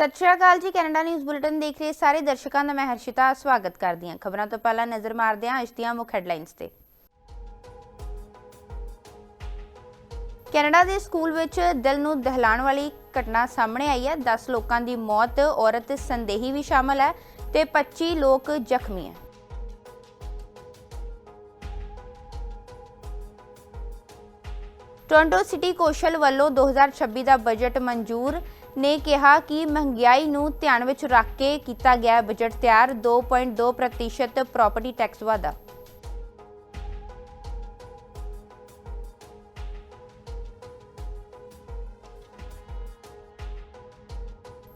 ਸਤਿ ਸ਼੍ਰੀ ਅਕਾਲ ਜੀ, Canada news bulletin ਦੇਖ ਰਹੇ ਸਾਰੇ ਦਰਸ਼ਕਾਂ ਦਾ ਮੈਂ ਹਰਸ਼ਿਤਾ ਸਵਾਗਤ ਕਰਦੀ ਹਾਂ। ਖਬਰਾਂ ਤੋਂ ਪਹਿਲਾਂ ਨਜ਼ਰ ਮਾਰਦੇ ਹਾਂ ਅੱਜ ਦੀਆਂ ਮੁੱਖ ਹੈਡਲਾਈਨਸ ਤੇ। ਕੈਨੇਡਾ ਦੇ ਸਕੂਲ ਵਿੱਚ ਦਿਲ ਨੂੰ ਦਹਿਲਾਣ ਵਾਲੀ ਘਟਨਾ ਸਾਹਮਣੇ ਆਈ ਹੈ। 10 ਲੋਕਾਂ ਦੀ ਮੌਤ, ਔਰਤ ਸੰਦੇਹੀ ਵੀ ਸ਼ਾਮਲ ਹੈ ਤੇ 25 ਲੋਕ ਜ਼ਖਮੀ ਹੈ। ਟੋਰਾਂਟੋ ਸਿਟੀ ਕੌਸ਼ਲ ਵੱਲੋਂ 2026 ਦਾ ਬਜਟ ਮਨਜ਼ੂਰ ਨੇ ਕਿਹਾ ਕਿ ਮਹਿੰਗਾਈ ਨੂੰ ਧਿਆਨ ਵਿੱਚ ਰੱਖ ਕੇ ਕੀਤਾ ਗਿਆ ਬਜਟ ਤਿਆਰ 2.2% ਪ੍ਰਾਪਰਟੀ ਟੈਕਸ ਵਾਧਾ।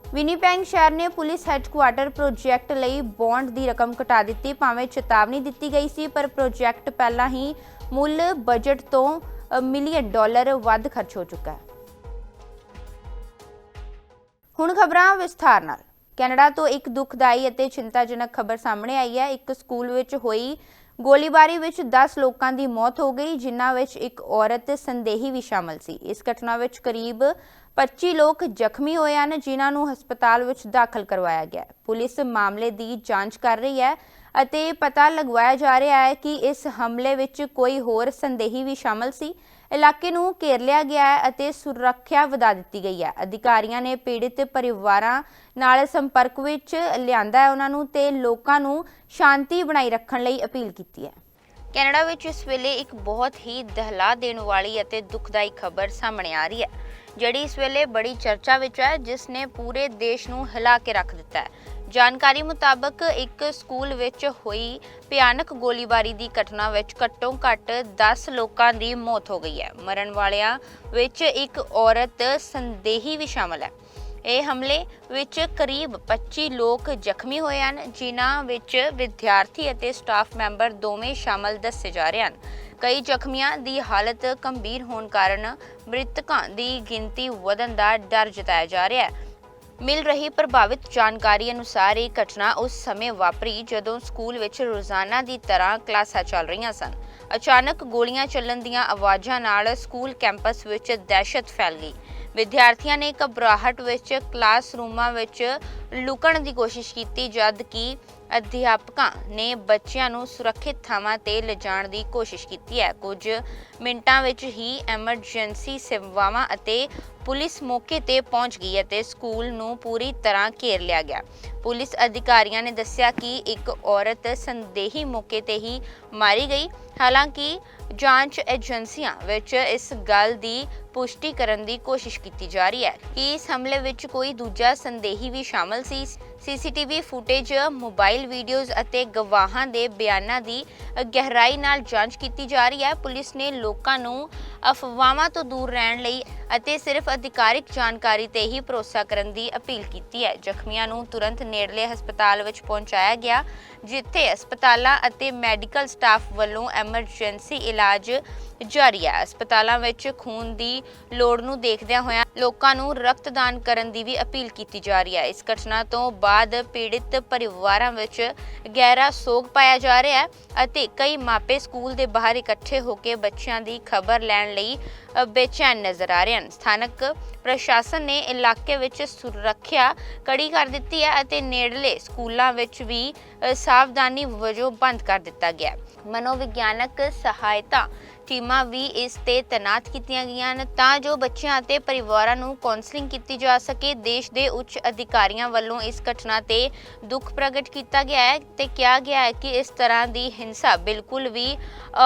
ਵਿਨੀਪੈਂਗ ਸ਼ਹਿਰ ਨੇ ਪੁਲਿਸ ਹੈੱਡਕੁਆਰਟਰ ਪ੍ਰੋਜੈਕਟ ਲਈ ਬੌਂਡ ਦੀ ਰਕਮ ਘਟਾ ਦਿੱਤੀ, ਭਾਵੇਂ ਚੇਤਾਵਨੀ ਦਿੱਤੀ ਗਈ ਸੀ, ਪਰ ਪ੍ਰੋਜੈਕਟ ਪਹਿਲਾਂ ਹੀ ਮੁੱਲ ਬਜਟ ਤੋਂ ਮਿਲੀਅਨ ਡਾਲਰ ਵੱਧ ਖਰਚ ਹੋ ਚੁੱਕਾ ਹੈ। ਹੁਣ ਖਬਰਾਂ ਵਿਸਥਾਰ ਨਾਲ। ਕੈਨੇਡਾ ਤੋਂ ਇੱਕ ਦੁਖਦਾਈ ਅਤੇ ਚਿੰਤਾਜਨਕ ਖਬਰ ਸਾਹਮਣੇ ਆਈ ਹੈ। ਇੱਕ ਸਕੂਲ ਵਿੱਚ ਹੋਈ ਗੋਲੀਬਾਰੀ ਵਿੱਚ 10 ਲੋਕਾਂ ਦੀ ਮੌਤ ਹੋ ਗਈ, ਜਿਨ੍ਹਾਂ ਵਿੱਚ ਇੱਕ ਔਰਤ ਸੰਦੇਹੀ ਵੀ ਸ਼ਾਮਲ ਸੀ। ਇਸ ਘਟਨਾ ਵਿੱਚ ਕਰੀਬ 25 ਲੋਕ ਜ਼ਖਮੀ ਹੋਏ ਹਨ, ਜਿਨ੍ਹਾਂ ਨੂੰ ਹਸਪਤਾਲ ਵਿੱਚ ਦਾਖਲ ਕਰਵਾਇਆ ਗਿਆ। ਪੁਲਿਸ ਮਾਮਲੇ ਦੀ ਜਾਂਚ ਕਰ ਰਹੀ ਹੈ ਅਤੇ ਪਤਾ ਲਗਵਾਇਆ ਜਾ ਰਿਹਾ ਹੈ ਕਿ ਇਸ ਹਮਲੇ ਵਿੱਚ ਕੋਈ ਹੋਰ ਸੰਦੇਹੀ ਵੀ ਸ਼ਾਮਲ ਸੀ। ਇਲਾਕੇ ਨੂੰ ਘੇਰ ਲਿਆ ਗਿਆ ਹੈ ਅਤੇ ਸੁਰੱਖਿਆ ਵਧਾ ਦਿੱਤੀ ਗਈ ਹੈ। ਅਧਿਕਾਰੀਆਂ ਨੇ ਪੀੜਿਤ ਪਰਿਵਾਰਾਂ ਨਾਲ ਸੰਪਰਕ ਵਿੱਚ ਲਿਆਂਦਾ ਹੈ। ਉਹਨਾਂ ਨੂੰ ਤੇ ਲੋਕਾਂ ਨੂੰ ਸ਼ਾਂਤੀ ਬਣਾਈ ਰੱਖਣ ਲਈ ਅਪੀਲ ਕੀਤੀ ਹੈ। ਕੈਨੇਡਾ ਵਿੱਚ ਇਸ ਵੇਲੇ ਇੱਕ ਬਹੁਤ ਹੀ ਦਹਿਲਾ ਦੇਣ ਵਾਲੀ ਅਤੇ ਦੁਖਦਾਈ ਖਬਰ ਸਾਹਮਣੇ ਆ ਰਹੀ ਹੈ, ਜਿਹੜੀ ਇਸ ਵੇਲੇ ਬੜੀ ਚਰਚਾ ਵਿੱਚ ਹੈ, ਜਿਸ ਨੇ ਪੂਰੇ ਦੇਸ਼ ਨੂੰ ਹਿਲਾ ਕੇ ਰੱਖ ਦਿੱਤਾ ਹੈ। ਜਾਣਕਾਰੀ ਮੁਤਾਬਕ ਇੱਕ ਸਕੂਲ ਵਿੱਚ ਹੋਈ ਭਿਆਨਕ ਗੋਲੀਬਾਰੀ ਦੀ ਘਟਨਾ ਵਿੱਚ ਘੱਟੋ ਘੱਟ 10 ਲੋਕਾਂ ਦੀ ਮੌਤ ਹੋ ਗਈ ਹੈ। ਮਰਨ ਵਾਲਿਆਂ ਵਿੱਚ ਇੱਕ ਔਰਤ ਸੰਦੇਹੀ ਵੀ ਸ਼ਾਮਲ ਹੈ। ਇਹ ਹਮਲੇ ਵਿੱਚ ਕਰੀਬ 25 ਲੋਕ ਜ਼ਖਮੀ ਹੋਏ ਹਨ, ਜਿਨ੍ਹਾਂ ਵਿੱਚ ਵਿਦਿਆਰਥੀ ਅਤੇ ਸਟਾਫ ਮੈਂਬਰ ਦੋਵੇਂ ਸ਼ਾਮਲ ਦੱਸੇ ਜਾ ਰਹੇ ਹਨ। ਕਈ ਜ਼ਖਮੀਆਂ ਦੀ ਹਾਲਤ ਗੰਭੀਰ ਹੋਣ ਕਾਰਨ ਮ੍ਰਿਤਕਾਂ ਦੀ ਗਿਣਤੀ ਵਧਣ ਦਾ ਡਰ ਜਤਾਇਆ ਜਾ ਰਿਹਾ ਹੈ। ਮਿਲ ਰਹੀ ਪ੍ਰਭਾਵਿਤ ਜਾਣਕਾਰੀ ਅਨੁਸਾਰ ਇਹ ਘਟਨਾ ਉਸ ਸਮੇਂ ਵਾਪਰੀ ਜਦੋਂ ਸਕੂਲ ਵਿੱਚ ਰੋਜ਼ਾਨਾ ਦੀ ਤਰ੍ਹਾਂ ਕਲਾਸਾਂ ਚੱਲ ਰਹੀਆਂ ਸਨ। ਅਚਾਨਕ ਗੋਲੀਆਂ ਚੱਲਣ ਦੀਆਂ ਆਵਾਜ਼ਾਂ ਨਾਲ ਸਕੂਲ ਕੈਂਪਸ ਵਿੱਚ ਦਹਿਸ਼ਤ ਫੈਲ ਗਈ। ਵਿਦਿਆਰਥੀਆਂ ਨੇ ਘਬਰਾਹਟ ਵਿੱਚ ਕਲਾਸਰੂਮਾਂ ਵਿੱਚ ਲੁਕਣ ਦੀ ਕੋਸ਼ਿਸ਼ ਕੀਤੀ, ਜਦ ਕਿ ਅਧਿਆਪਕਾਂ ਨੇ ਬੱਚਿਆਂ ਨੂੰ ਸੁਰੱਖਿਅਤ ਥਾਵਾਂ ਤੇ ਲਿਜਾਣ ਦੀ ਕੋਸ਼ਿਸ਼ ਕੀਤੀ ਹੈ। ਕੁਝ ਮਿੰਟਾਂ ਵਿੱਚ ਹੀ ਐਮਰਜੈਂਸੀ ਸੇਵਾਵਾਂ ਅਤੇ ਪੁਲਿਸ ਮੌਕੇ ਤੇ ਪਹੁੰਚ ਗਈ ਅਤੇ ਸਕੂਲ ਨੂੰ ਪੂਰੀ ਤਰ੍ਹਾਂ ਘੇਰ ਲਿਆ ਗਿਆ। ਪੁਲਿਸ ਅਧਿਕਾਰੀਆਂ ਨੇ ਦੱਸਿਆ ਕਿ ਇੱਕ ਔਰਤ ਸੰਦੇਹੀ ਮੌਕੇ ਤੇ ਹੀ ਮਾਰੀ ਗਈ। ਹਾਲਾਂਕਿ ਜਾਂਚ ਏਜੰਸੀਆਂ ਵਿੱਚ ਇਸ ਗੱਲ ਦੀ ਪੁਸ਼ਟੀ ਕਰਨ ਦੀ ਕੋਸ਼ਿਸ਼ ਕੀਤੀ ਜਾ ਰਹੀ ਹੈ ਕਿ ਇਸ ਹਮਲੇ ਵਿੱਚ ਕੋਈ ਦੂਜਾ ਸੰਦੇਹੀ ਵੀ ਸ਼ਾਮਲ ਸੀ। ਸੀਸੀਟੀਵੀ ਫੁਟੇਜ, ਮੋਬਾਈਲ ਵੀਡੀਓਜ਼ ਅਤੇ ਗਵਾਹਾਂ ਦੇ ਬਿਆਨਾਂ ਦੀ ਗਹਿਰਾਈ ਨਾਲ ਜਾਂਚ ਕੀਤੀ ਜਾ ਰਹੀ ਹੈ। ਪੁਲਿਸ ਨੇ ਲੋਕਾਂ ਨੂੰ ਅਫਵਾਹਾਂ ਤੋਂ ਦੂਰ ਰਹਿਣ ਲਈ ਅਤੇ ਸਿਰਫ ਅਧਿਕਾਰਿਕ ਜਾਣਕਾਰੀ ਤੇ ਹੀ ਭਰੋਸਾ ਕਰਨ ਦੀ ਅਪੀਲ ਕੀਤੀ ਹੈ। ਜ਼ਖਮੀਆਂ ਨੂੰ ਤੁਰੰਤ ਨੇੜਲੇ ਹਸਪਤਾਲ ਵਿੱਚ ਪਹੁੰਚਾਇਆ ਗਿਆ, ਜਿੱਥੇ ਹਸਪਤਾਲਾਂ ਅਤੇ ਮੈਡੀਕਲ ਸਟਾਫ ਵੱਲੋਂ ਐਮਰਜੈਂਸੀ ਇਲਾਜ ਜਾਰੀ ਹੈ। ਹਸਪਤਾਲਾਂ ਵਿੱਚ ਖੂਨ ਦੀ ਲੋੜ ਨੂੰ ਦੇਖਦਿਆਂ ਹੋਇਆਂ ਲੋਕਾਂ ਨੂੰ ਰਕਤਦਾਨ ਕਰਨ ਦੀ ਵੀ ਅਪੀਲ ਕੀਤੀ ਜਾ ਰਹੀ ਹੈ। ਇਸ ਘਟਨਾ ਤੋਂ ਬਾਅਦ ਪੀੜਿਤ ਪਰਿਵਾਰਾਂ ਵਿੱਚ ਗਹਿਰਾ ਸੋਗ ਪਾਇਆ ਜਾ ਰਿਹਾ ਹੈ ਅਤੇ ਕਈ ਮਾਪੇ ਸਕੂਲ ਦੇ ਬਾਹਰ ਇਕੱਠੇ ਹੋ ਕੇ ਬੱਚਿਆਂ ਦੀ ਖਬਰ ਲੈਣ ਲਈ ਬੇਚੈਨ ਨਜ਼ਰ ਆ ਰਹੇ ਹਨ। ਸਥਾਨਕ ਪ੍ਰਸ਼ਾਸਨ ਨੇ ਇਲਾਕੇ ਵਿੱਚ ਸੁਰੱਖਿਆ ਕੜੀ ਕਰ ਦਿੱਤੀ ਹੈ ਅਤੇ ਨੇੜਲੇ ਸਕੂਲਾਂ ਵਿੱਚ ਵੀ ਸਾਵਧਾਨੀ ਵਜੋਂ ਬੰਦ ਕਰ ਦਿੱਤਾ ਗਿਆ ਹੈ। ਮਨੋਵਿਗਿਆਨਕ ਸਹਾਇਤਾ ਟੀਮਾਂ ਵੀ ਇਸ ਤੇ ਤੈਨਾਤ ਕੀਤੀਆਂ ਗਈਆਂ ਹਨ ਤਾਂ ਜੋ ਬੱਚਿਆਂ ਅਤੇ ਪਰਿਵਾਰਾਂ ਨੂੰ ਕਾਉਂਸਲਿੰਗ ਕੀਤੀ ਜਾ ਸਕੇ। ਦੇਸ਼ ਦੇ ਉੱਚ ਅਧਿਕਾਰੀਆਂ ਵੱਲੋਂ ਇਸ ਘਟਨਾ ਤੇ ਦੁੱਖ ਪ੍ਰਗਟ ਕੀਤਾ ਗਿਆ ਹੈ ਤੇ ਕਿਹਾ ਗਿਆ ਹੈ ਕਿ ਇਸ ਤਰ੍ਹਾਂ ਦੀ ਹਿੰਸਾ ਬਿਲਕੁਲ ਵੀ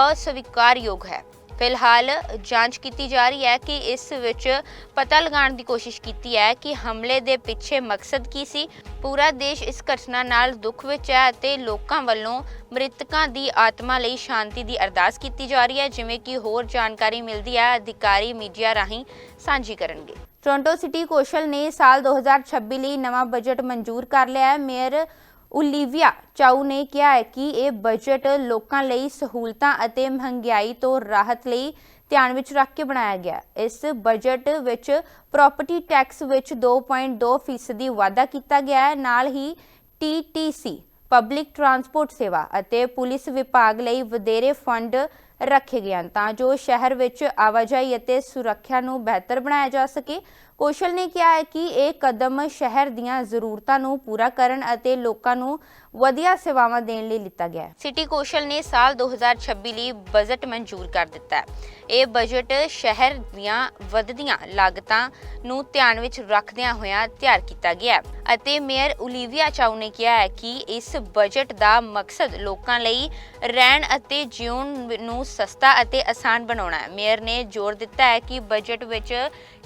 ਅਸਵੀਕਾਰਯੋਗ ਹੈ। ਫਿਲਹਾਲ ਜਾਂਚ ਕੀਤੀ ਜਾ ਰਹੀ ਹੈ ਕਿ ਇਸ ਵਿੱਚ ਪਤਾ ਲਗਾਉਣ ਦੀ ਕੋਸ਼ਿਸ਼ ਕੀਤੀ ਹੈ ਕਿ ਹਮਲੇ ਦੇ ਪਿੱਛੇ ਮਕਸਦ ਕੀ ਸੀ। ਪੂਰਾ ਦੇਸ਼ ਇਸ ਘਟਨਾ ਨਾਲ ਦੁੱਖ ਵਿੱਚ ਹੈ ਅਤੇ ਲੋਕਾਂ ਵੱਲੋਂ ਮ੍ਰਿਤਕਾਂ ਦੀ ਆਤਮਾ ਲਈ ਸ਼ਾਂਤੀ ਦੀ ਅਰਦਾਸ ਕੀਤੀ ਜਾ ਰਹੀ ਹੈ, ਜਿਵੇਂ ਕਿ ਹੋਰ ਜਾਣਕਾਰੀ ਮਿਲਦੀ ਹੈ। ਅਧਿਕਾਰੀ ਮੀਡੀਆ ਰਾਹੀਂ ਸਾਂਝੀ ਕਰਨਗੇ। ਟੋਰਾਂਟੋ ਸਿਟੀ ਕੌਸ਼ਲ ਨੇ ਸਾਲ 2026 ਲਈ ਨਵਾਂ ਬਜਟ ਮਨਜ਼ੂਰ ਕਰ ਲਿਆ ਹੈ। ਮੇਅਰ ਉਲੀਵੀਆ ਚਾਊ ਨੇ ਕਿਹਾ ਹੈ ਕਿ ਇਹ ਬਜਟ ਲੋਕਾਂ ਲਈ ਸਹੂਲਤਾਂ ਅਤੇ ਮਹਿੰਗਾਈ ਤੋਂ ਰਾਹਤ ਲਈ ਧਿਆਨ ਵਿੱਚ ਰੱਖ ਕੇ ਬਣਾਇਆ ਗਿਆ ਇਸ ਬਜਟ ਵਿੱਚ ਪ੍ਰਾਪਰਟੀ ਟੈਕਸ ਵਿੱਚ 2.2 ਫੀਸਦੀ ਵਾਧਾ ਕੀਤਾ ਗਿਆ ਹੈ। ਨਾਲ ਹੀ ਟੀਟੀਸੀ ਪਬਲਿਕ ਟਰਾਂਸਪੋਰਟ ਸੇਵਾ ਅਤੇ ਪੁਲਿਸ ਵਿਭਾਗ ਲਈ ਵਧੇਰੇ ਫੰਡ ਰੱਖੇ ਗਏ ਹਨ। ਤਾਂ ਜੋ ਸ਼ਹਿਰ ਵਿੱਚ ਆਵਾਜਾਈ ਅਤੇ ਸੁਰੱਖਿਆ ਨੂੰ ਬਿਹਤਰ ਬਣਾਇਆ ਜਾ ਸਕੇ, ਕੌਸ਼ਲ ਨੇ ਕਿਹਾ ਹੈ ਕਿ ਇਹ ਕਦਮ ਸ਼ਹਿਰ ਦੀਆਂ ਜ਼ਰੂਰਤਾਂ ਨੂੰ ਪੂਰਾ ਕਰਨ ਅਤੇ ਲੋਕਾਂ ਨੂੰ ਵਧੀਆ ਸੇਵਾਵਾਂ ਦੇਣ ਲਈ ਲਿੱਤਾ ਗਿਆ ਹੈ। ਸਿਟੀ ਕੌਸ਼ਲ ਨੇ ਸਾਲ 2026 ਲਈ ਬਜਟ ਮਨਜ਼ੂਰ ਕਰ ਦਿੱਤਾ ਹੈ। ਇਹ ਬਜਟ ਸ਼ਹਿਰ ਦੀਆਂ ਵੱਧਦੀਆਂ ਲਾਗਤਾਂ ਨੂੰ ਧਿਆਨ ਵਿੱਚ ਰੱਖਦਿਆਂ ਹੋਇਆਂ ਤਿਆਰ ਕੀਤਾ ਗਿਆ ਹੈ ਅਤੇ ਮੇਅਰ ਉਲੀਵੀਆ ਚਾਊ ਨੇ ਕਿਹਾ ਹੈ ਕਿ ਇਸ ਬਜਟ ਦਾ ਮਕਸਦ ਲੋਕਾਂ ਲਈ ਰਹਿਣ ਅਤੇ ਜਿਉਣ ਨੂੰ ਸਸਤਾ ਅਤੇ ਆਸਾਨ ਬਣਾਉਣਾ ਹੈ। ਮੇਅਰ ਨੇ ਜ਼ੋਰ ਦਿੱਤਾ ਹੈ ਕਿ ਬਜਟ ਵਿੱਚ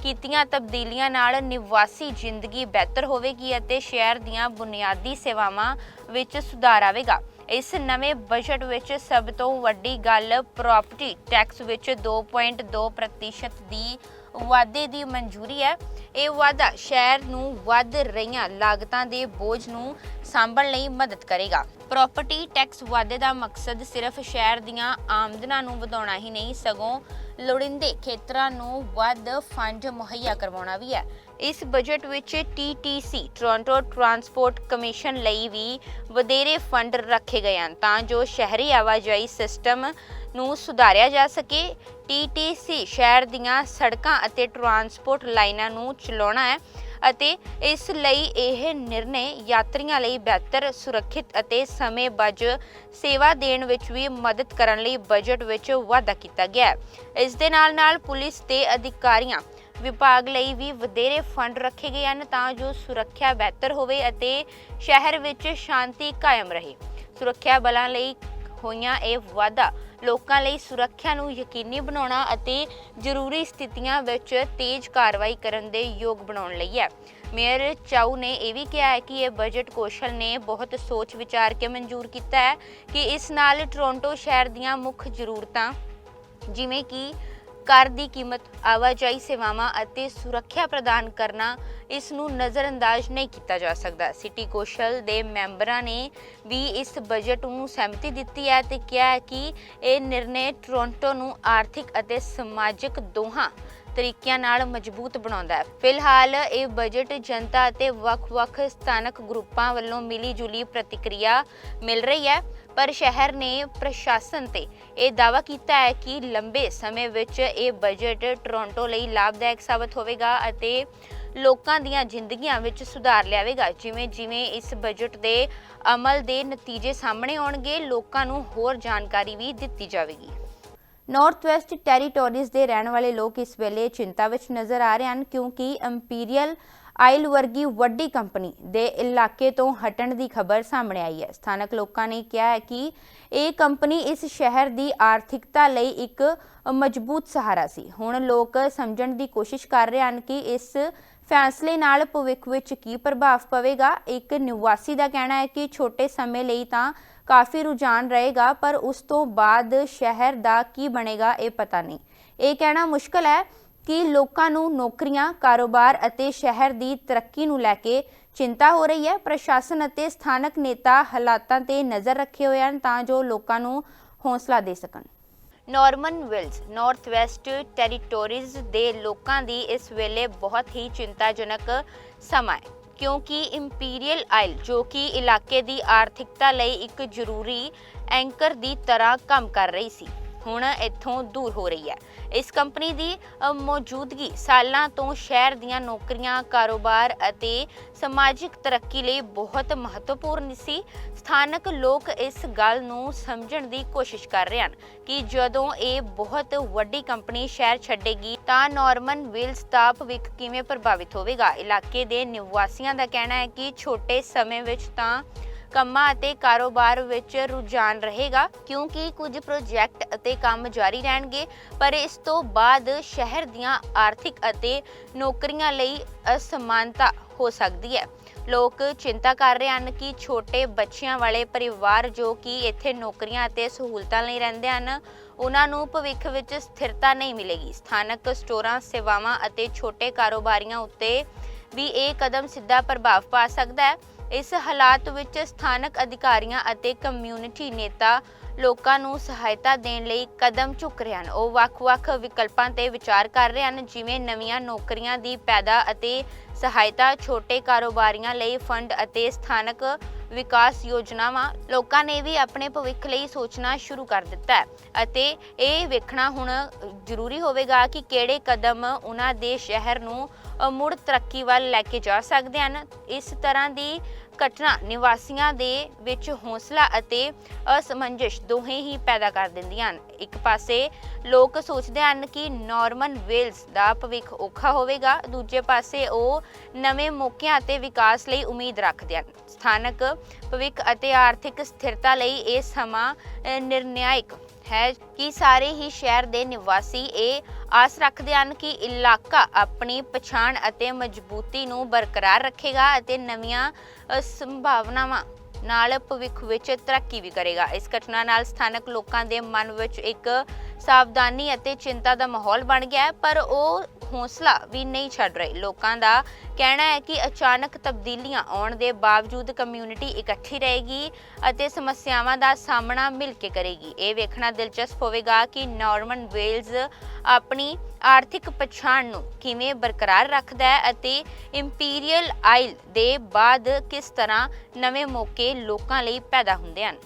ਕੀਤੀਆਂ ਤਬਦੀਲੀਆਂ ਨਾਲ ਨਿਵਾਸੀ ਜ਼ਿੰਦਗੀ ਬਿਹਤਰ ਹੋਵੇਗੀ ਅਤੇ ਸ਼ਹਿਰ ਦੀਆਂ ਬੁਨਿਆਦੀ ਸੇਵਾਵਾਂ ਵਿੱਚ ਸੁਧਾਰ ਆਵੇਗਾ। ਇਸ ਨਵੇਂ ਬਜਟ ਵਿੱਚ ਸਭ ਤੋਂ ਵੱਡੀ ਗੱਲ ਪ੍ਰਾਪਰਟੀ ਟੈਕਸ ਵਿੱਚ 2.2% ਦੀ ਵਾਧੇ ਦੀ ਮਨਜ਼ੂਰੀ ਹੈ। ਇਹ ਵਾਧਾ ਸ਼ਹਿਰ ਨੂੰ ਵੱਧ ਰਹੀਆਂ ਲਾਗਤਾਂ ਦੇ ਬੋਝ ਨੂੰ ਸਾਂਭਣ ਲਈ ਮਦਦ ਕਰੇਗਾ। ਪ੍ਰਾਪਰਟੀ ਟੈਕਸ ਵਾਧੇ ਦਾ ਮਕਸਦ ਸਿਰਫ ਸ਼ਹਿਰ ਦੀਆਂ ਆਮਦਨਾਂ ਨੂੰ ਵਧਾਉਣਾ ਹੀ ਨਹੀਂ, ਸਗੋਂ ਲੋੜੀਂਦੇ ਖੇਤਰਾਂ ਨੂੰ ਵੱਧ ਫੰਡ ਮੁਹੱਈਆ ਕਰਵਾਉਣਾ ਵੀ ਹੈ। ਇਸ ਬਜਟ ਵਿੱਚ TTC ਟੋਰਾਂਟੋ ਟਰਾਂਸਪੋਰਟ ਕਮਿਸ਼ਨ ਲਈ ਵੀ ਵਧੇਰੇ ਫੰਡ ਰੱਖੇ ਗਏ ਹਨ, ਤਾਂ ਜੋ ਸ਼ਹਿਰੀ ਆਵਾਜਾਈ ਸਿਸਟਮ ਨੂੰ ਸੁਧਾਰਿਆ ਜਾ ਸਕੇ। TTC ਸ਼ਹਿਰ ਦੀਆਂ ਸੜਕਾਂ ਅਤੇ ਟਰਾਂਸਪੋਰਟ ਲਾਈਨਾਂ ਨੂੰ ਚਲਾਉਣਾ ਹੈ। ਅਤੇ ਇਸ ਲਈ ਇਹ ਨਿਰਣੇ ਯਾਤਰੀਆਂ ਲਈ ਬਿਹਤਰ, ਸੁਰੱਖਿਅਤ ਅਤੇ ਸਮੇਂ-ਬੱਝ ਸੇਵਾ ਦੇਣ ਵਿੱਚ ਵੀ ਮਦਦ ਕਰਨ ਲਈ ਬਜਟ ਵਿੱਚ ਵਾਧਾ ਕੀਤਾ ਗਿਆ ਹੈ। ਇਸ ਦੇ ਨਾਲ-ਨਾਲ ਪੁਲਿਸ ਤੇ ਅਧਿਕਾਰੀਆਂ ਵਿਭਾਗ ਲਈ ਵੀ ਵਧੇਰੇ ਫੰਡ ਰੱਖੇ ਗਏ ਹਨ ਤਾਂ ਜੋ ਸੁਰੱਖਿਆ ਬਿਹਤਰ ਹੋਵੇ ਅਤੇ ਸ਼ਹਿਰ ਵਿੱਚ ਸ਼ਾਂਤੀ ਕਾਇਮ ਰਹੇ। ਸੁਰੱਖਿਆ ਬਲਾਂ ਲਈ ਹੋਈਆਂ ਇਹ ਵਾਧਾ। ਲੋਕਾਂ ਲਈ ਸੁਰੱਖਿਆ ਨੂੰ ਯਕੀਨੀ ਬਣਾਉਣਾ ਅਤੇ ਜ਼ਰੂਰੀ ਸਥਿਤੀਆਂ ਵਿੱਚ ਤੇਜ਼ ਕਾਰਵਾਈ ਕਰਨ ਦੇ ਯੋਗ ਬਣਾਉਣ ਲਈ ਹੈ। ਮੇਅਰ ਚਾਊ ਨੇ ਇਹ ਵੀ ਕਿਹਾ ਹੈ ਕਿ ਇਹ ਬਜਟ ਕੌਸ਼ਲ ਨੇ ਬਹੁਤ ਸੋਚ ਵਿਚਾਰ ਕੇ ਮਨਜ਼ੂਰ ਕੀਤਾ ਹੈ ਕਿ ਇਸ ਨਾਲ ਟੋਰਾਂਟੋ ਸ਼ਹਿਰ ਦੀਆਂ ਮੁੱਖ ਜ਼ਰੂਰਤਾਂ ਜਿਵੇਂ ਕਿ ਕਰ ਦੀ ਕੀਮਤ ਆਵਾਜਾਈ ਸੇਵਾਵਾਂ ਅਤੇ ਸੁਰੱਖਿਆ ਪ੍ਰਦਾਨ ਕਰਨਾ ਇਸ ਨੂੰ ਨਜ਼ਰਅੰਦਾਜ਼ ਨਹੀਂ ਕੀਤਾ ਜਾ ਸਕਦਾ। ਸਿਟੀ ਕੌਸ਼ਲ ਦੇ ਮੈਂਬਰਾਂ ਨੇ ਵੀ ਇਸ ਬਜਟ ਨੂੰ ਸਹਿਮਤੀ ਦਿੱਤੀ ਹੈ ਤੇ ਕਿਹਾ ਹੈ ਕਿ ਇਹ ਨਿਰਣੇ ਟੋਰਾਂਟੋ ਨੂੰ ਆਰਥਿਕ ਅਤੇ ਸਮਾਜਿਕ ਦੋਹਾਂ ਤਰੀਕਿਆਂ ਨਾਲ ਮਜ਼ਬੂਤ ਬਣਾਉਂਦਾ ਹੈ। ਫਿਲਹਾਲ ਇਹ ਬਜਟ ਜਨਤਾ ਅਤੇ ਵੱਖ-ਵੱਖ ਸਥਾਨਕ ਗਰੁੱਪਾਂ ਵੱਲੋਂ ਮਿਲੀ-ਜੁਲੀ ਪ੍ਰਤੀਕਿਰਿਆ ਮਿਲ ਰਹੀ ਹੈ। ਪਰ ਸ਼ਹਿਰ ਨੇ ਪ੍ਰਸ਼ਾਸਨ ਤੇ ਇਹ ਦਾਅਵਾ ਕੀਤਾ ਹੈ ਕਿ ਲੰਬੇ ਸਮੇਂ ਵਿੱਚ ਇਹ ਬਜਟ ਟੋਰਾਂਟੋ ਲਈ ਲਾਭਦਾਇਕ ਸਾਬਤ ਹੋਵੇਗਾ ਅਤੇ ਲੋਕਾਂ ਦੀਆਂ ਜ਼ਿੰਦਗੀਆਂ ਵਿੱਚ ਸੁਧਾਰ ਲਿਆਵੇਗਾ। ਜਿਵੇਂ ਜਿਵੇਂ ਇਸ ਬਜਟ ਦੇ ਅਮਲ ਦੇ ਨਤੀਜੇ ਸਾਹਮਣੇ ਆਉਣਗੇ, ਲੋਕਾਂ ਨੂੰ ਹੋਰ ਜਾਣਕਾਰੀ ਵੀ ਦਿੱਤੀ ਜਾਵੇਗੀ। ਨਾਰਥ ਵੈਸਟ ਟੈਰੀਟੋਰੀਜ਼ ਦੇ ਰਹਿਣ ਵਾਲੇ ਲੋਕ ਇਸ ਵੇਲੇ ਚਿੰਤਾ ਵਿੱਚ ਨਜ਼ਰ ਆ ਰਹੇ ਹਨ ਕਿਉਂਕਿ ਇੰਪੀਰੀਅਲ ਆਇਲ ਵਰਗੀ ਵੱਡੀ ਕੰਪਨੀ ਦੇ ਇਲਾਕੇ ਤੋਂ ਹਟਣ ਦੀ ਖਬਰ ਸਾਹਮਣੇ ਆਈ ਹੈ। ਸਥਾਨਕ ਲੋਕਾਂ ਨੇ ਕਿਹਾ ਹੈ ਕਿ ਇਹ ਕੰਪਨੀ ਇਸ ਸ਼ਹਿਰ ਦੀ ਆਰਥਿਕਤਾ ਲਈ ਇੱਕ ਮਜ਼ਬੂਤ ਸਹਾਰਾ ਸੀ। ਹੁਣ ਲੋਕ ਸਮਝਣ ਦੀ ਕੋਸ਼ਿਸ਼ ਕਰ ਰਹੇ ਹਨ ਕਿ ਇਸ ਫੈਸਲੇ ਨਾਲ ਭਵਿੱਖ ਵਿੱਚ ਕੀ ਪ੍ਰਭਾਵ ਪਵੇਗਾ। ਇੱਕ ਨਿਵਾਸੀ ਦਾ ਕਹਿਣਾ ਹੈ ਕਿ ਛੋਟੇ ਸਮੇਂ ਲਈ ਤਾਂ ਕਾਫੀ ਰੁਝਾਨ ਰਹੇਗਾ, ਪਰ ਉਸ ਤੋਂ ਬਾਅਦ ਸ਼ਹਿਰ ਦਾ ਕੀ ਬਣੇਗਾ ਇਹ ਪਤਾ ਨਹੀਂ। ਇਹ ਕਹਿਣਾ ਮੁਸ਼ਕਲ ਹੈ ਕਿ ਲੋਕਾਂ ਨੂੰ ਨੌਕਰੀਆਂ, ਕਾਰੋਬਾਰ ਅਤੇ ਸ਼ਹਿਰ ਦੀ ਤਰੱਕੀ ਨੂੰ ਲੈ ਕੇ ਚਿੰਤਾ ਹੋ ਰਹੀ ਹੈ। ਪ੍ਰਸ਼ਾਸਨ ਅਤੇ ਸਥਾਨਕ ਨੇਤਾ ਹਾਲਾਤਾਂ ਤੇ ਨਜ਼ਰ ਰੱਖੇ ਹੋਏ ਹਨ ਤਾਂ ਜੋ ਲੋਕਾਂ ਨੂੰ ਹੌਸਲਾ ਦੇ ਸਕਣ। Norman Wells North West Territories ਦੇ ਲੋਕਾਂ ਦੀ ਇਸ ਵੇਲੇ ਬਹੁਤ ਹੀ ਚਿੰਤਾਜਨਕ ਸਮਾਂ ਹੈ, ਕਿਉਂਕਿ ਇੰਪੀਰੀਅਲ ਆਇਲ, ਜੋ ਕਿ ਇਲਾਕੇ ਦੀ ਆਰਥਿਕਤਾ ਲਈ ਇੱਕ ਜ਼ਰੂਰੀ ਐਂਕਰ ਦੀ ਤਰ੍ਹਾਂ ਕੰਮ ਕਰ ਰਹੀ ਸੀ। ਹੁਣ ਇੱਥੋਂ ਦੂਰ ਹੋ ਰਹੀ ਹੈ। ਇਸ ਕੰਪਨੀ ਦੀ ਮੌਜੂਦਗੀ ਸਾਲਾਂ ਤੋਂ ਸ਼ਹਿਰ ਦੀਆਂ ਨੌਕਰੀਆਂ, ਕਾਰੋਬਾਰ ਅਤੇ ਸਮਾਜਿਕ ਤਰੱਕੀ ਲਈ ਬਹੁਤ ਮਹੱਤਵਪੂਰਨ ਸੀ। ਸਥਾਨਕ ਲੋਕ ਇਸ ਗੱਲ ਨੂੰ ਸਮਝਣ ਦੀ ਕੋਸ਼ਿਸ਼ ਕਰ ਰਹੇ ਹਨ ਕਿ ਜਦੋਂ ਇਹ ਬਹੁਤ ਵੱਡੀ ਕੰਪਨੀ ਸ਼ਹਿਰ ਛੱਡੇਗੀ, ਤਾਂ ਨਾਰਮਨ ਵਿਲਸ ਦਾ ਭਵਿੱਖ ਕਿਵੇਂ ਪ੍ਰਭਾਵਿਤ ਹੋਵੇਗਾ? ਇਲਾਕੇ ਦੇ ਨਿਵਾਸੀਆਂ ਦਾ ਕਹਿਣਾ ਹੈ ਕਿ ਛੋਟੇ ਸਮੇਂ ਵਿੱਚ ਤਾਂ ਕੰਮਾਂ ਅਤੇ ਕਾਰੋਬਾਰ ਵਿੱਚ ਰੁਝਾਨ ਰਹੇਗਾ, ਕਿਉਂਕਿ ਕੁਝ ਪ੍ਰੋਜੈਕਟ ਅਤੇ ਕੰਮ ਜਾਰੀ ਰਹਿਣਗੇ, ਪਰ ਇਸ ਤੋਂ ਬਾਅਦ ਸ਼ਹਿਰ ਦੀਆਂ ਆਰਥਿਕ ਅਤੇ ਨੌਕਰੀਆਂ ਲਈ ਅਸਮਾਨਤਾ ਹੋ ਸਕਦੀ ਹੈ। ਲੋਕ ਚਿੰਤਾ ਕਰ ਰਹੇ ਹਨ ਕਿ ਛੋਟੇ ਬੱਚਿਆਂ ਵਾਲੇ ਪਰਿਵਾਰ ਜੋ ਕਿ ਇੱਥੇ ਨੌਕਰੀਆਂ ਅਤੇ ਸਹੂਲਤਾਂ ਲਈ ਰਹਿੰਦੇ ਹਨ, ਉਹਨਾਂ ਨੂੰ ਭਵਿੱਖ ਵਿੱਚ ਸਥਿਰਤਾ ਨਹੀਂ ਮਿਲੇਗੀ। ਸਥਾਨਕ ਸਟੋਰਾਂ, ਸੇਵਾਵਾਂ ਅਤੇ ਛੋਟੇ ਕਾਰੋਬਾਰੀਆਂ ਉੱਤੇ ਵੀ ਇਹ ਕਦਮ ਸਿੱਧਾ ਪ੍ਰਭਾਵ ਪਾ ਸਕਦਾ ਹੈ। ਇਸ ਹਾਲਾਤ ਵਿੱਚ ਸਥਾਨਕ ਅਧਿਕਾਰੀਆਂ ਅਤੇ ਕਮਿਊਨਿਟੀ ਨੇਤਾ ਲੋਕਾਂ ਨੂੰ ਸਹਾਇਤਾ ਦੇਣ ਲਈ ਕਦਮ ਚੁੱਕ ਰਹੇ ਹਨ। ਉਹ ਵੱਖ-ਵੱਖ ਵਿਕਲਪਾਂ ਤੇ ਵਿਚਾਰ ਕਰ ਰਹੇ ਹਨ, ਜਿਵੇਂ ਨਵੀਆਂ ਨੌਕਰੀਆਂ ਦੀ ਪੈਦਾ ਅਤੇ ਸਹਾਇਤਾ, ਛੋਟੇ ਕਾਰੋਬਾਰੀਆਂ ਲਈ ਫੰਡ ਅਤੇ ਸਥਾਨਕ ਵਿਕਾਸ ਯੋਜਨਾਵਾਂ। ਲੋਕਾਂ ਨੇ ਵੀ ਆਪਣੇ ਭਵਿੱਖ ਲਈ ਸੋਚਣਾ ਸ਼ੁਰੂ ਕਰ ਦਿੱਤਾ ਹੈ ਅਤੇ ਇਹ ਵੇਖਣਾ ਹੁਣ ਜ਼ਰੂਰੀ ਹੋਵੇਗਾ ਕਿ ਕਿਹੜੇ ਕਦਮ ਉਹਨਾਂ ਦੇ ਸ਼ਹਿਰ ਨੂੰ ਮੁੜ ਤਰੱਕੀ ਵੱਲ ਲੈ ਕੇ ਜਾ ਸਕਦੇ ਹਨ। ਇਸ ਤਰ੍ਹਾਂ ਦੀ ਘਟਨਾ ਨਿਵਾਸੀਆਂ ਦੇ ਵਿੱਚ ਹੌਸਲਾ ਅਤੇ ਅਸਮੰਜਸ ਦੋਹੇ ਹੀ ਪੈਦਾ ਕਰ ਦਿੰਦੀਆਂ ਹਨ। ਇੱਕ ਪਾਸੇ ਲੋਕ ਸੋਚਦੇ ਹਨ ਕਿ ਨਾਰਮਨ ਵੇਲਸ ਦਾ ਭਵਿੱਖ ਔਖਾ ਹੋਵੇਗਾ ਦੂਜੇ ਪਾਸੇ ਉਹ ਨਵੇਂ ਮੌਕਿਆਂ ਅਤੇ ਵਿਕਾਸ ਲਈ ਉਮੀਦ ਰੱਖਦੇ ਹਨ। ਸਥਾਨਕ ਭਵਿੱਖ ਅਤੇ ਆਰਥਿਕ ਸਥਿਰਤਾ ਲਈ ਇਹ ਸਮਾਂ ਅ, ਨਿਰਣਾਇਕ ਹੈ ਕਿ ਸਾਰੇ ਹੀ ਸ਼ਹਿਰ ਦੇ ਨਿਵਾਸੀ ਇਹ ਆਸ ਰੱਖਦੇ ਹਨ ਕਿ ਇਲਾਕਾ ਆਪਣੀ ਪਛਾਣ ਅਤੇ ਮਜ਼ਬੂਤੀ ਨੂੰ ਬਰਕਰਾਰ ਰੱਖੇਗਾ ਅਤੇ ਨਵੀਆਂ ਸੰਭਾਵਨਾਵਾਂ ਨਾਲ ਭਵਿੱਖ ਵਿੱਚ ਤਰੱਕੀ ਵੀ ਕਰੇਗਾ। ਇਸ ਘਟਨਾ ਨਾਲ ਸਥਾਨਕ ਲੋਕਾਂ ਦੇ ਮਨ ਵਿੱਚ ਇੱਕ ਸਾਵਧਾਨੀ ਅਤੇ ਚਿੰਤਾ ਦਾ ਮਾਹੌਲ ਬਣ ਗਿਆ ਹੈ, ਪਰ ਉਹ ਹੌਸਲਾ ਵੀ ਨਹੀਂ ਛੱਡ ਰਹੇ। ਲੋਕਾਂ ਦਾ ਕਹਿਣਾ ਹੈ ਕਿ ਅਚਾਨਕ ਤਬਦੀਲੀਆਂ ਆਉਣ ਦੇ ਬਾਵਜੂਦ ਕਮਿਊਨਿਟੀ ਇਕੱਠੀ ਰਹੇਗੀ ਅਤੇ ਸਮੱਸਿਆਵਾਂ ਦਾ ਸਾਹਮਣਾ ਮਿਲ ਕੇ ਕਰੇਗੀ। ਇਹ ਵੇਖਣਾ ਦਿਲਚਸਪ ਹੋਵੇਗਾ ਕਿ ਨਾਰਮਨ ਵੇਲਜ਼ ਆਪਣੀ ਆਰਥਿਕ ਪਛਾਣ ਨੂੰ ਕਿਵੇਂ ਬਰਕਰਾਰ ਰੱਖਦਾ ਹੈ ਅਤੇ ਇੰਪੀਰੀਅਲ ਆਇਲ ਦੇ ਬਾਅਦ ਕਿਸ ਤਰ੍ਹਾਂ ਨਵੇਂ ਮੌਕੇ ਲੋਕਾਂ ਲਈ ਪੈਦਾ ਹੁੰਦੇ ਹਨ।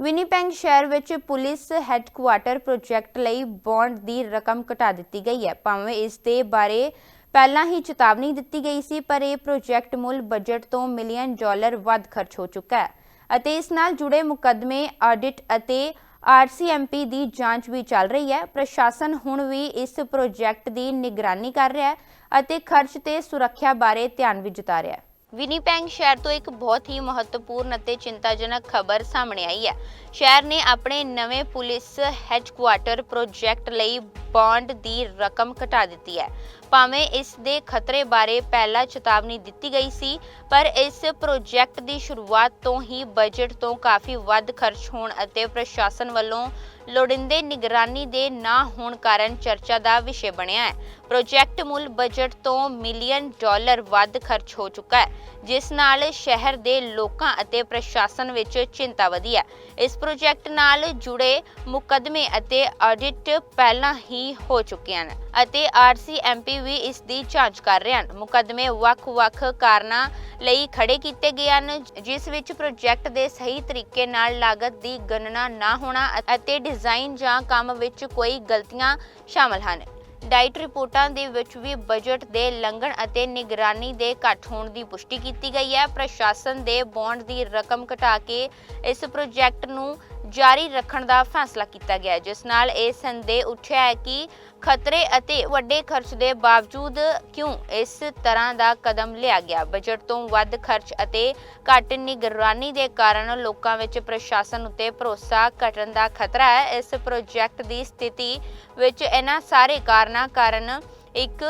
ਵਿਨੀਪੈਂਗ ਸ਼ਹਿਰ ਵਿੱਚ ਪੁਲਿਸ ਹੈੱਡਕੁਆਟਰ ਪ੍ਰੋਜੈਕਟ ਲਈ ਬੌਂਡ ਦੀ ਰਕਮ ਘਟਾ ਦਿੱਤੀ ਗਈ ਹੈ। ਭਾਵੇਂ ਇਸ ਦੇ ਬਾਰੇ ਪਹਿਲਾਂ ਹੀ ਚੇਤਾਵਨੀ ਦਿੱਤੀ ਗਈ ਸੀ, ਪਰ ਇਹ ਪ੍ਰੋਜੈਕਟ ਮੁੱਲ ਬਜਟ ਤੋਂ ਮਿਲੀਅਨ ਡਾਲਰ ਵੱਧ ਖਰਚ ਹੋ ਚੁੱਕਾ ਹੈ ਅਤੇ ਇਸ ਨਾਲ ਜੁੜੇ ਮੁਕੱਦਮੇ, ਆਡਿਟ ਅਤੇ ਆਰਸੀਐਮਪੀ ਦੀ ਜਾਂਚ ਵੀ ਚੱਲ ਰਹੀ ਹੈ। ਪ੍ਰਸ਼ਾਸਨ ਹੁਣ ਵੀ ਇਸ ਪ੍ਰੋਜੈਕਟ ਦੀ ਨਿਗਰਾਨੀ ਕਰ ਰਿਹਾ ਹੈ ਅਤੇ ਖਰਚ ਤੇ ਸੁਰੱਖਿਆ ਬਾਰੇ ਧਿਆਨ ਵੀ ਜਤਾ ਰਿਹਾ ਹੈ। ਵਿਨੀਪੈਂਗ ਸ਼ਹਿਰ ਤੋਂ ਇੱਕ ਬਹੁਤ ਹੀ ਮਹੱਤਵਪੂਰਨ ਅਤੇ ਚਿੰਤਾਜਨਕ ਖਬਰ ਸਾਹਮਣੇ ਆਈ ਹੈ। ਸ਼ਹਿਰ ਨੇ ਆਪਣੇ ਨਵੇਂ ਪੁਲਿਸ ਹੈੱਡਕੁਆਰਟਰ ਪ੍ਰੋਜੈਕਟ ਲਈ ਬੌਂਡ ਦੀ ਰਕਮ ਘਟਾ ਦਿੱਤੀ ਹੈ। ਭਾਵੇਂ ਇਸ ਦੇ ਖਤਰੇ ਬਾਰੇ ਪਹਿਲਾਂ ਚੇਤਾਵਨੀ ਦਿੱਤੀ ਗਈ ਸੀ, ਪਰ ਇਸ ਪ੍ਰੋਜੈਕਟ ਦੀ ਸ਼ੁਰੂਆਤ ਤੋਂ ਹੀ ਬਜਟ ਤੋਂ ਕਾਫੀ ਵੱਧ ਖਰਚ ਹੋਣ ਅਤੇ ਪ੍ਰਸ਼ਾਸਨ ਵੱਲੋਂ ਲੋੜੀਂਦੇ ਨਿਗਰਾਨੀ ਦੇ ਨਾ ਹੋਣ ਕਾਰਨ ਚਰਚਾ ਦਾ ਵਿਸ਼ੇ ਬਣਿਆ ਹੈ। ਪ੍ਰੋਜੈਕਟ ਮੁੱਲ ਬਜਟ ਤੋਂ ਮਿਲੀਅਨ ਡਾਲਰ ਵੱਧ ਖਰਚ ਹੋ ਚੁੱਕਾ ਹੈ, ਜਿਸ ਨਾਲ ਸ਼ਹਿਰ ਦੇ ਲੋਕਾਂ ਅਤੇ ਪ੍ਰਸ਼ਾਸਨ ਵਿੱਚ ਚਿੰਤਾ ਵਧੀ ਹੈ। ਇਸ ਪ੍ਰੋਜੈਕਟ ਨਾਲ ਜੁੜੇ ਮੁਕੱਦਮੇ ਅਤੇ ਆਡਿਟ ਪਹਿਲਾਂ ਹੀ ਹੋ ਚੁੱਕੇ ਹਨ ਅਤੇ ਆਰਸੀਐਮਪੀ ਵੀ ਇਸ ਦੀ ਜਾਂਚ ਕਰ ਰਹੇ ਹਨ। ਮੁਕੱਦਮੇ ਵੱਖ-ਵੱਖ ਕਾਰਨਾਂ ਲਈ ਖੜੇ ਕੀਤੇ ਗਏ ਹਨ, ਜਿਸ ਵਿੱਚ ਪ੍ਰੋਜੈਕਟ ਦੇ ਸਹੀ ਤਰੀਕੇ ਨਾਲ ਲਾਗਤ ਦੀ ਗਣਨਾ ਨਾ ਹੋਣਾ ਅਤੇ ਡਿਜ਼ਾਈਨ ਜਾਂ ਕੰਮ ਵਿੱਚ ਕੋਈ ਗਲਤੀਆਂ ਸ਼ਾਮਲ ਹਨ। ਡਾਈਟ ਰਿਪੋਰਟਾਂ ਦੇ ਵਿੱਚ ਵੀ ਬਜਟ ਦੇ ਲੰਘਣ ਅਤੇ ਨਿਗਰਾਨੀ ਦੇ ਘੱਟ ਹੋਣ ਦੀ ਪੁਸ਼ਟੀ ਕੀਤੀ ਗਈ ਹੈ। ਪ੍ਰਸ਼ਾਸਨ ਦੇ ਬੌਂਡ ਦੀ ਰਕਮ ਘਟਾ ਕੇ ਇਸ ਪ੍ਰੋਜੈਕਟ ਨੂੰ ਜਾਰੀ ਰੱਖਣ ਦਾ ਫੈਸਲਾ ਕੀਤਾ ਗਿਆ ਜਿਸ ਨਾਲ ਇਹ ਸੰਦੇਹ ਉੱਠਿਆ ਹੈ ਕਿ ਖਤਰੇ ਅਤੇ ਵੱਡੇ ਖਰਚ ਦੇ ਬਾਵਜੂਦ ਕਿਉਂ ਇਸ ਤਰ੍ਹਾਂ ਦਾ ਕਦਮ ਲਿਆ ਗਿਆ। ਬਜਟ ਤੋਂ ਵੱਧ ਖਰਚ ਅਤੇ ਘੱਟ ਨਿਗਰਾਨੀ ਦੇ ਕਾਰਨ ਲੋਕਾਂ ਵਿੱਚ ਪ੍ਰਸ਼ਾਸਨ ਉੱਤੇ ਭਰੋਸਾ ਘਟਣ ਦਾ ਖਤਰਾ ਹੈ। ਇਸ ਪ੍ਰੋਜੈਕਟ ਦੀ ਸਥਿਤੀ ਵਿੱਚ ਇਹਨਾਂ ਸਾਰੇ ਕਾਰਨਾਂ ਕਾਰਨ ਇੱਕ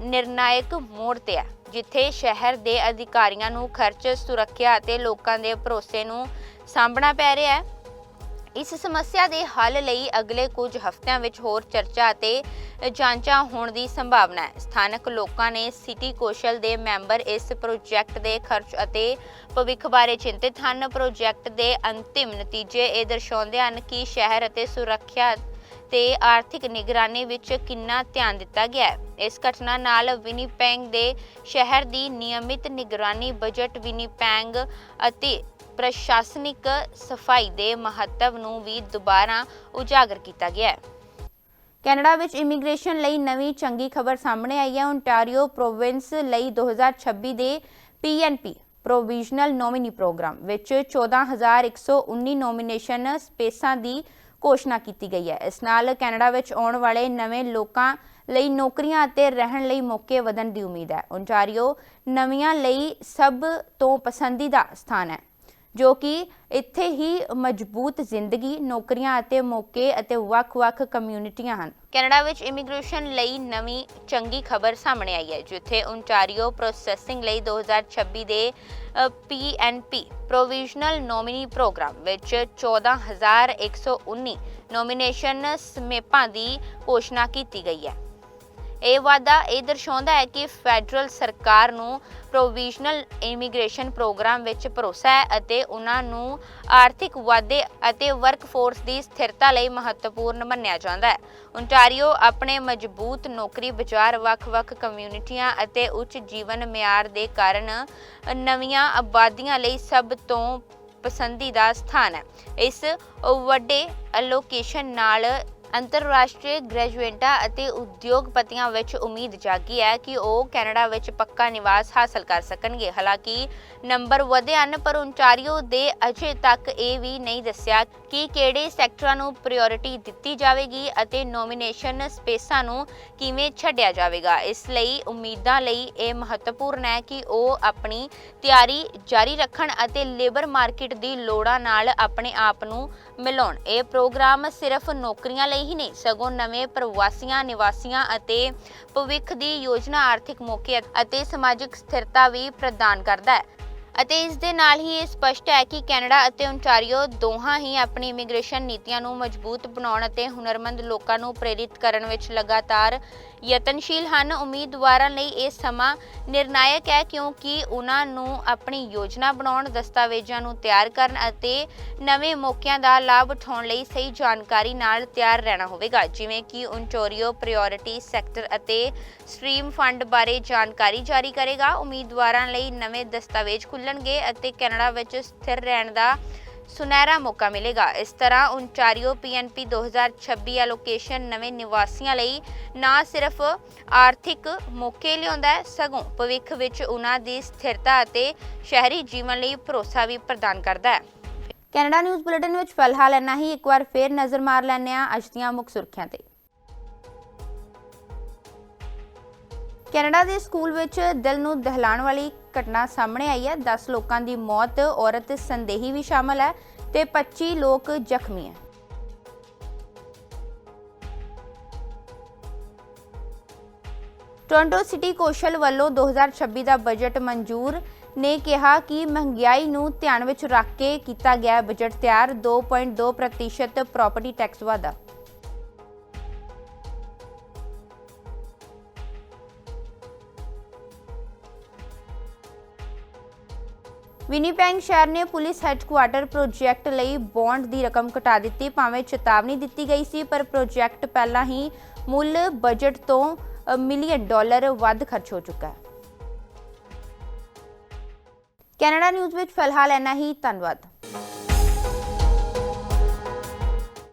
ਨਿਰਣਾਇਕ ਮੋੜ ਤੇ ਹੈ, ਜਿੱਥੇ ਸ਼ਹਿਰ ਦੇ ਅਧਿਕਾਰੀਆਂ ਨੂੰ ਖਰਚ, ਸੁਰੱਖਿਆ ਅਤੇ ਲੋਕਾਂ ਦੇ ਭਰੋਸੇ ਨੂੰ ਸਾਂਭਣਾ ਪੈ ਰਿਹਾ ਹੈ। ਇਸ ਸਮੱਸਿਆ ਦੇ ਹੱਲ ਲਈ ਅਗਲੇ ਕੁਝ ਹਫ਼ਤਿਆਂ ਵਿੱਚ ਹੋਰ ਚਰਚਾ ਅਤੇ ਜਾਂਚਾਂ ਹੋਣ ਦੀ ਸੰਭਾਵਨਾ ਹੈ। ਸਥਾਨਕ ਲੋਕਾਂ ਨੇ ਸਿਟੀ ਕੌਂਸਲ ਦੇ ਮੈਂਬਰ ਇਸ ਪ੍ਰੋਜੈਕਟ ਦੇ ਖਰਚ ਅਤੇ ਭਵਿੱਖ ਬਾਰੇ ਚਿੰਤਿਤ ਹਨ। ਪ੍ਰੋਜੈਕਟ ਦੇ ਅੰਤਿਮ ਨਤੀਜੇ ਇਹ ਦਰਸਾਉਂਦੇ ਹਨ ਕਿ ਸ਼ਹਿਰ ਅਤੇ ਸੁਰੱਖਿਆ ਤੇ ਆਰਥਿਕ ਨਿਗਰਾਨੀ ਵਿੱਚ ਕਿੰਨਾ ਧਿਆਨ ਦਿੱਤਾ ਗਿਆ ਹੈ। ਇਸ ਘਟਨਾ ਨਾਲ ਵਿਨੀਪੈਂਗ ਦੇ ਸ਼ਹਿਰ ਦੀ ਨਿਯਮਿਤ ਨਿਗਰਾਨੀ, ਬਜਟ ਵਿਨੀਪੈਂਗ ਅਤੇ ਪ੍ਰਸ਼ਾਸਨਿਕ ਸਫ਼ਾਈ ਦੇ ਮਹੱਤਵ ਨੂੰ ਵੀ ਦੁਬਾਰਾ ਉਜਾਗਰ ਕੀਤਾ ਗਿਆ ਹੈ। ਕੈਨੇਡਾ ਵਿੱਚ ਇਮੀਗ੍ਰੇਸ਼ਨ ਲਈ ਨਵੀਂ ਚੰਗੀ ਖਬਰ ਸਾਹਮਣੇ ਆਈ ਹੈ। ਓਨਟਾਰੀਓ ਪ੍ਰੋਵਿੰਸ ਲਈ 2026 ਦੇ ਪੀਐਨਪੀ ਪ੍ਰੋਵੀਜ਼ਨਲ ਨੋਮਿਨੀ ਪ੍ਰੋਗਰਾਮ ਵਿੱਚ 14119 ਨੋਮੀਨੇਸ਼ਨ ਸਪੇਸਾਂ ਦੀ ਘੋਸ਼ਣਾ ਕੀਤੀ ਗਈ ਹੈ। ਇਸ ਨਾਲ ਕੈਨੇਡਾ ਵਿੱਚ ਆਉਣ ਵਾਲੇ ਨਵੇਂ ਲੋਕਾਂ ਲਈ ਨੌਕਰੀਆਂ ਅਤੇ ਰਹਿਣ ਲਈ ਮੌਕੇ ਵਧਣ ਦੀ ਉਮੀਦ ਹੈ। ਓਨਟਾਰੀਓ ਨਵੀਆਂ ਲਈ ਸਭ ਤੋਂ ਪਸੰਦੀਦਾ ਸਥਾਨ ਹੈ। ਜੋ ਕਿ ਇੱਥੇ ਹੀ ਮਜ਼ਬੂਤ ਜ਼ਿੰਦਗੀ, ਨੌਕਰੀਆਂ ਅਤੇ ਮੌਕੇ ਅਤੇ ਵੱਖ-ਵੱਖ ਕਮਿਊਨਿਟੀਆਂ ਹਨ। ਕੈਨੇਡਾ ਵਿੱਚ ਇਮੀਗ੍ਰੇਸ਼ਨ ਲਈ ਨਵੀਂ ਚੰਗੀ ਖਬਰ ਸਾਹਮਣੇ ਆਈ ਹੈ, ਜਿੱਥੇ ਓਨਟਾਰੀਓ ਪ੍ਰੋਸੈਸਿੰਗ ਲਈ 2026 ਦੇ ਪੀਐਨਪੀ ਪ੍ਰੋਵੀਜ਼ਨਲ ਨੋਮਿਨੀ ਪ੍ਰੋਗਰਾਮ ਵਿੱਚ 14119 ਨੋਮੀਨੇਸ਼ਨ ਸਮੇਪਾਂ ਦੀ ਘੋਸ਼ਣਾ ਕੀਤੀ ਗਈ ਹੈ। ਇਹ ਵਾਅਦਾ ਇਹ ਦਰਸਾਉਂਦਾ ਹੈ ਕਿ ਫੈਡਰਲ ਸਰਕਾਰ ਨੂੰ ਪ੍ਰੋਵੀਜ਼ਨਲ ਇਮੀਗ੍ਰੇਸ਼ਨ ਪ੍ਰੋਗਰਾਮ ਵਿੱਚ ਭਰੋਸਾ ਹੈ ਅਤੇ ਉਹਨਾਂ ਨੂੰ ਆਰਥਿਕ ਵਾਧੇ ਅਤੇ ਵਰਕਫੋਰਸ ਦੀ ਸਥਿਰਤਾ ਲਈ ਮਹੱਤਵਪੂਰਨ ਮੰਨਿਆ ਜਾਂਦਾ ਹੈ। ਓਨਟਾਰੀਓ ਆਪਣੇ ਮਜ਼ਬੂਤ ਨੌਕਰੀ ਬਾਜ਼ਾਰ ਵੱਖ-ਵੱਖ ਕਮਿਊਨਿਟੀਆਂ ਅਤੇ ਉੱਚ ਜੀਵਨ ਮਿਆਰ ਦੇ ਕਾਰਨ ਨਵੀਆਂ ਆਬਾਦੀਆਂ ਲਈ ਸਭ ਤੋਂ ਪਸੰਦੀਦਾ ਸਥਾਨ ਹੈ। ਇਸ ਵੱਡੇ ਅਲੋਕੇਸ਼ਨ ਨਾਲ ਅੰਤਰਰਾਸ਼ਟਰੀ ਗ੍ਰੈਜੂਏਟਾਂ ਅਤੇ ਉਦਯੋਗਪਤੀਆਂ ਵਿੱਚ ਉਮੀਦ ਜਾਗੀ ਹੈ ਕਿ ਉਹ ਕੈਨੇਡਾ ਵਿੱਚ ਪੱਕਾ ਨਿਵਾਸ ਹਾਸਲ ਕਰ ਸਕਣਗੇ। ਹਾਲਾਂਕਿ ਨੰਬਰ ਵਧੇ ਹਨ, ਪਰ ਉਨਚਾਰੀਓ ਦੇ ਅਜੇ ਤੱਕ ਇਹ ਵੀ ਨਹੀਂ ਦੱਸਿਆ ਕਿ ਕਿਹੜੇ ਸੈਕਟਰਾਂ ਨੂੰ ਪ੍ਰਾਇੋਰਟੀ ਦਿੱਤੀ ਜਾਵੇਗੀ ਅਤੇ ਨੋਮੀਨੇਸ਼ਨ ਸਪੇਸਾਂ ਨੂੰ ਕਿਵੇਂ ਛੱਡਿਆ ਜਾਵੇਗਾ। ਇਸ ਲਈ ਉਮੀਦਾਂ ਲਈ ਇਹ ਮਹੱਤਵਪੂਰਨ ਹੈ ਕਿ ਉਹ ਆਪਣੀ ਤਿਆਰੀ ਜਾਰੀ ਰੱਖਣ ਅਤੇ ਲੇਬਰ ਮਾਰਕੀਟ ਦੀ ਲੋੜਾਂ ਨਾਲ ਆਪਣੇ ਆਪ ਨੂੰ ਮਿਲਾਉਣ। ਇਹ ਪ੍ਰੋਗਰਾਮ ਸਿਰਫ ਨੌਕਰੀਆਂ ਲਈ ਹੀ ਨਹੀਂ, ਸਗੋਂ ਨਵੇਂ ਪ੍ਰਵਾਸੀਆਂ, ਨਿਵਾਸੀਆਂ ਅਤੇ ਭਵਿੱਖ ਦੀ ਯੋਜਨਾ ਆਰਥਿਕ ਮੌਕੇ ਅਤੇ ਸਮਾਜਿਕ ਸਥਿਰਤਾ ਵੀ ਪ੍ਰਦਾਨ ਕਰਦਾ ਹੈ। ਅਤੇ ਇਸ ਦੇ ਨਾਲ ਹੀ ਇਹ ਸਪਸ਼ਟ ਹੈ ਕਿ ਕੈਨੇਡਾ ਅਤੇ ਓਨਟਾਰੀਓ ਦੋਹਾਂ ਹੀ ਆਪਣੀ ਇਮੀਗ੍ਰੇਸ਼ਨ ਨੀਤੀਆਂ ਨੂੰ ਮਜ਼ਬੂਤ ਬਣਾਉਣ ਅਤੇ ਹੁਨਰਮੰਦ ਲੋਕਾਂ ਨੂੰ ਪ੍ਰੇਰਿਤ ਕਰਨ ਵਿੱਚ ਲਗਾਤਾਰ ਯਤਨਸ਼ੀਲ ਹਨ। ਉਮੀਦਵਾਰਾਂ ਲਈ ਇਹ ਸਮਾਂ ਨਿਰਣਾਇਕ ਹੈ ਕਿਉਂਕਿ ਉਹਨਾਂ ਨੂੰ ਆਪਣੀ ਯੋਜਨਾ ਬਣਾਉਣ, ਦਸਤਾਵੇਜ਼ਾਂ ਨੂੰ ਤਿਆਰ ਕਰਨ ਅਤੇ ਨਵੇਂ ਮੌਕਿਆਂ ਦਾ ਲਾਭ ਉਠਾਉਣ ਲਈ ਸਹੀ ਜਾਣਕਾਰੀ ਨਾਲ ਤਿਆਰ ਰਹਿਣਾ ਹੋਵੇਗਾ। ਜਿਵੇਂ ਕਿ ਓਨਟਾਰੀਓ ਪ੍ਰਾਇੋਰਟੀ ਸੈਕਟਰ ਅਤੇ ਸਟ੍ਰੀਮ ਫੰਡ ਬਾਰੇ ਜਾਣਕਾਰੀ ਜਾਰੀ ਕਰੇਗਾ। ਉਮੀਦਵਾਰਾਂ ਲਈ ਨਵੇਂ ਦਸਤਾਵੇਜ਼ ਖੁੱਲਣਗੇ ਅਤੇ ਕੈਨੇਡਾ ਵਿੱਚ ਸਥਿਰ ਰਹਿਣ ਦਾ ਸੁਨਹਿਰਾ ਮੌਕਾ ਮਿਲੇਗਾ। ਇਸ ਤਰ੍ਹਾਂ ਓਨਟਾਰੀਓ ਪੀਐਨਪੀ 2026 ਐਲੋਕੇਸ਼ਨ ਨਵੇਂ ਨਿਵਾਸੀਆਂ ਲਈ ਨਾ ਸਿਰਫ ਆਰਥਿਕ ਮੌਕੇ ਲਿਆਉਂਦਾ ਹੈ, ਸਗੋਂ ਭਵਿੱਖ ਵਿੱਚ ਉਹਨਾਂ ਦੀ ਸਥਿਰਤਾ ਅਤੇ ਸ਼ਹਿਰੀ ਜੀਵਨ ਲਈ ਭਰੋਸਾ ਵੀ ਪ੍ਰਦਾਨ ਕਰਦਾ ਹੈ। ਕੈਨੇਡਾ ਨਿਊਜ਼ ਬੁਲੇਟਿਨ ਵਿੱਚ ਫਿਲਹਾਲ ਇੰਨਾ ਹੀ। ਇੱਕ ਵਾਰ ਫੇਰ ਨਜ਼ਰ ਮਾਰ ਲੈਂਦੇ ਹਾਂ ਅੱਜ ਦੀਆਂ ਮੁੱਖ ਸੁਰਖੀਆਂ ਤੇ। ਕੈਨੇਡਾ ਦੇ ਸਕੂਲ ਵਿੱਚ ਦਿਲ ਨੂੰ ਦਹਿਲਾਣ ਵਾਲੀ ਘਟਨਾ ਸਾਹਮਣੇ ਆਈ ਹੈ। 10 ਲੋਕਾਂ ਦੀ ਮੌਤ, ਔਰਤ ਸੰਦੇਹੀ ਵੀ ਸ਼ਾਮਲ ਹੈ ਤੇ 25 ਲੋਕ ਜ਼ਖਮੀ ਹੈ। ਟੋਰਾਂਟੋ ਸਿਟੀ ਕੌਸ਼ਲ ਵੱਲੋਂ 2026 ਦਾ ਬਜਟ ਮਨਜ਼ੂਰ ਨੇ ਕਿਹਾ ਕਿ ਮਹਿੰਗਾਈ ਨੂੰ ਧਿਆਨ ਵਿੱਚ ਰੱਖ ਕੇ ਕੀਤਾ ਗਿਆ ਬਜਟ ਤਿਆਰ। 2.2% ਪ੍ਰਾਪਰਟੀ ਟੈਕਸ ਵਾਧਾ। ਵਿਨੀਪੈਂਗ ਸ਼ਹਿਰ ਨੇ ਪੁਲਿਸ ਹੈੱਡਕੁਆਰਟਰ ਪ੍ਰੋਜੈਕਟ ਲਈ ਬੌਂਡ ਦੀ ਰਕਮ ਘਟਾ ਦਿੱਤੀ, ਭਾਵੇਂ ਚੇਤਾਵਨੀ ਦਿੱਤੀ ਗਈ ਸੀ, ਪਰ ਪ੍ਰੋਜੈਕਟ ਪਹਿਲਾਂ ਹੀ ਮੁੱਲ ਬਜਟ ਤੋਂ ਮਿਲੀਅਨ ਡਾਲਰ ਵੱਧ ਖਰਚ ਹੋ ਚੁੱਕਾ ਹੈ। ਕੈਨੇਡਾ ਨਿਊਜ਼ ਵਿੱਚ ਫਿਲਹਾਲ ਇੰਨਾ ਹੀ, ਧੰਨਵਾਦ।